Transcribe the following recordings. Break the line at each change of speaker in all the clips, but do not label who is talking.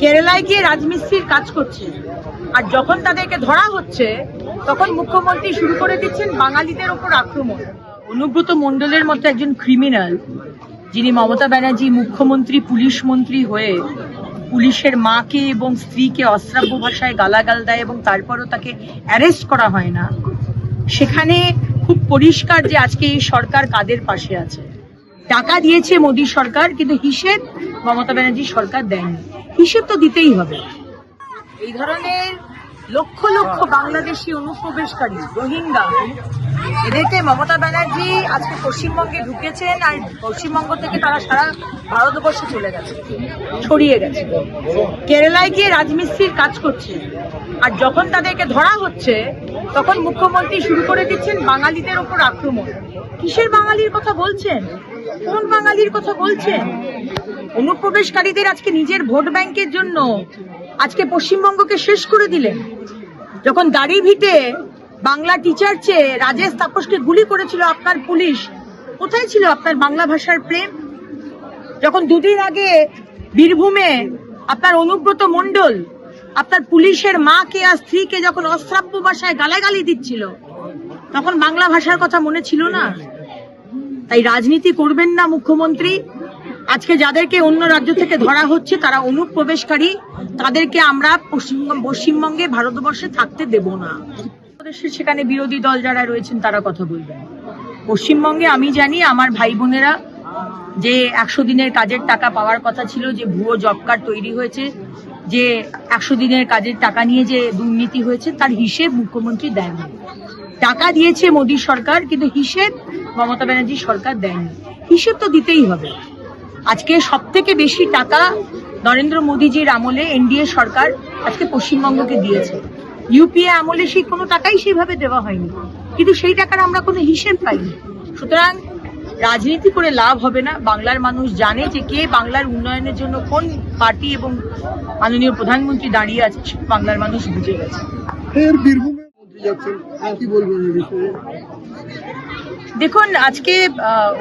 কেরালায় গিয়ে রাজমিস্ত্রির কাজ করছে। আর যখন তাদেরকে ধরা হচ্ছে, তখন মুখ্যমন্ত্রী শুরু করে দিচ্ছেন বাঙালিদের ওপর আক্রমণ। অনুব্রত মণ্ডলের মতো একজন ক্রিমিনাল যিনি মমতা ব্যানার্জি মুখ্যমন্ত্রী, পুলিশ মন্ত্রী হয়ে পুলিশের মাকে এবং স্ত্রীকে অশ্রাব্য ভাষায় গালাগাল দেয় এবং তারপরও তাকে অ্যারেস্ট করা হয় না, সেখানে খুব পরিষ্কার যে আজকে এই সরকার কাদের পাশে আছে। টাকা দিয়েছে মোদী সরকার, কিন্তু হিসেব মমতা ব্যানার্জি সরকার দেয়নি। হিসেব তো দিতেই হবে। এই ধরনের লক্ষ লক্ষ বাংলাদেশি অনুপ্রবেশকারী, রোহিঙ্গা, এদেরকে মমতা ব্যানার্জি আজকে পশ্চিমবঙ্গে ঢুকেছেন আর পশ্চিমবঙ্গ থেকে তারা সারা ভারতবর্ষে চলে গেছে, ছড়িয়ে গেছে। কেরালায় গিয়ে রাজমিস্ত্রির কাজ করছে। আর যখন তাদেরকে ধরা হচ্ছে, তখন মুখ্যমন্ত্রী শুরু করে দিচ্ছেন বাঙালিদের ওপর আক্রমণ। কিসের বাঙালির কথা বলছেন? কোন বাঙালির কথা বলছেন? অনুপ্রবেশকারীদের আজকে নিজের ভোট ব্যাংকের জন্য আজকে পশ্চিমবঙ্গকে শেষ করে দিলেন। যখন দাড়ি ভিটে বাংলা টিচার চেয়ে রাজেশ তাপসকে গুলি করেছিল আপনার পুলিশ, কোথায় ছিল আপনার বাংলা ভাষার প্রেম? যখন দুদিন আগে বীরভূমে আপনার অনুব্রত মণ্ডল, আপনার পুলিশের মাকে আর স্ত্রীকে যখন অশ্রাব্য ভাষায় গালাগালি দিচ্ছিল, তখন বাংলা ভাষার কথা মনে ছিল না? তাই রাজনীতি করবেন না মুখ্যমন্ত্রী। আজকে যাদেরকে অন্য রাজ্য থেকে ধরা হচ্ছে, তারা অনুপ্রবেশকারী তাদেরকে আমরা পশ্চিমবঙ্গ ভারতবর্ষে থাকতে দেব না। সেখানে বিরোধী দল যারা রয়েছেন, তারা কথা বলবেন। পশ্চিমবঙ্গে আমি জানি, আমার ভাই বোনেরা, যে একশো দিনের কাজের টাকা পাওয়ার কথা ছিল, যে ভুয়ো জব কার্ড তৈরি হয়েছে, যে একশো দিনের কাজের টাকা নিয়ে যে দুর্নীতি হয়েছে, তার হিসেব মুখ্যমন্ত্রী দেননি। টাকা দিয়েছে মোদী সরকার, কিন্তু হিসেব মমতা ব্যানার্জি সরকার দেয়নি হিসেব তো দিতেই হবে। আজকে সব থেকে বেশি টাকা নরেন্দ্র মোদীজির আমলে এনডিএ সরকার আজকে পশ্চিমবঙ্গকে দিয়েছে। ইউপিএ আমলে সেই কোনো টাকাই সেইভাবে দেওয়া হয়নি। কিন্তু সেই টাকার আমরা কোনো হিসেব পাইনি। সুতরাং রাজনীতি করে লাভ হবে না। বাংলার মানুষ জানে যে কে বাংলার উন্নয়নের জন্য কোন পার্টি এবং মাননীয় প্রধানমন্ত্রী দাঁড়িয়ে আছে বাংলার মানুষ বুঝে গেছে। দেখুন, আজকে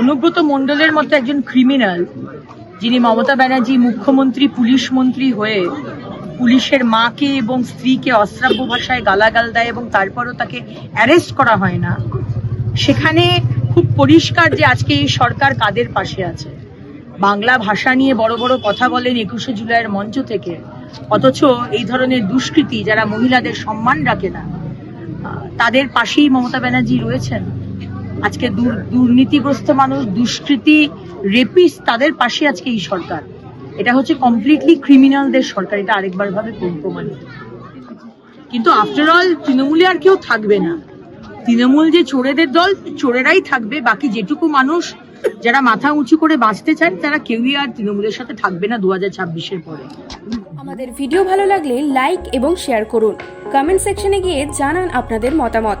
অনুব্রত মণ্ডলের মতো একজন ক্রিমিনাল যিনি মমতা ব্যানার্জি মুখ্যমন্ত্রী, পুলিশ মন্ত্রী হয়ে পুলিশের মাকে এবং স্ত্রীকে অশ্রাব্য ভাষায় গালাগাল দেয় এবং তারপরও তাকে অ্যারেস্ট করা হয় না, সেখানে খুব পরিষ্কার যে আজকে এই সরকার কাদের পাশে আছে। বাংলা ভাষা নিয়ে বড় বড় কথা বলেন একুশে জুলাইয়ের মঞ্চ থেকে, অথচ এই ধরনের দুষ্কৃতী যারা মহিলাদের সম্মান রাখে না তাদের পাশেই মমতা ব্যানার্জি রয়েছেন। আজকে দুর্নীতিগ্রস্ত মানুষ, দুষ্কৃতি রেপিস তাদের পাশে আজকে এই সরকার। এটা হচ্ছে কমপ্লিটলি ক্রিমিনালদের সরকার, এটা আরেকবার ভাবে প্রমাণিত কিন্তু আফটার অল তৃণমূলে আর কেউ থাকবে না। তৃণমূল যে চোরেদের দল, চোরেরাই থাকবে। বাকি যেটুকু মানুষ যারা মাথা উঁচু করে বাঁচতে চান তারা কেউই আর তৃণমূলের সাথে থাকবে না দু হাজার ছাব্বিশের পরে।
আমাদের ভিডিও ভালো লাগলে লাইক এবং শেয়ার করুন। কমেন্ট সেকশনে গিয়ে জানান আপনাদের মতামত।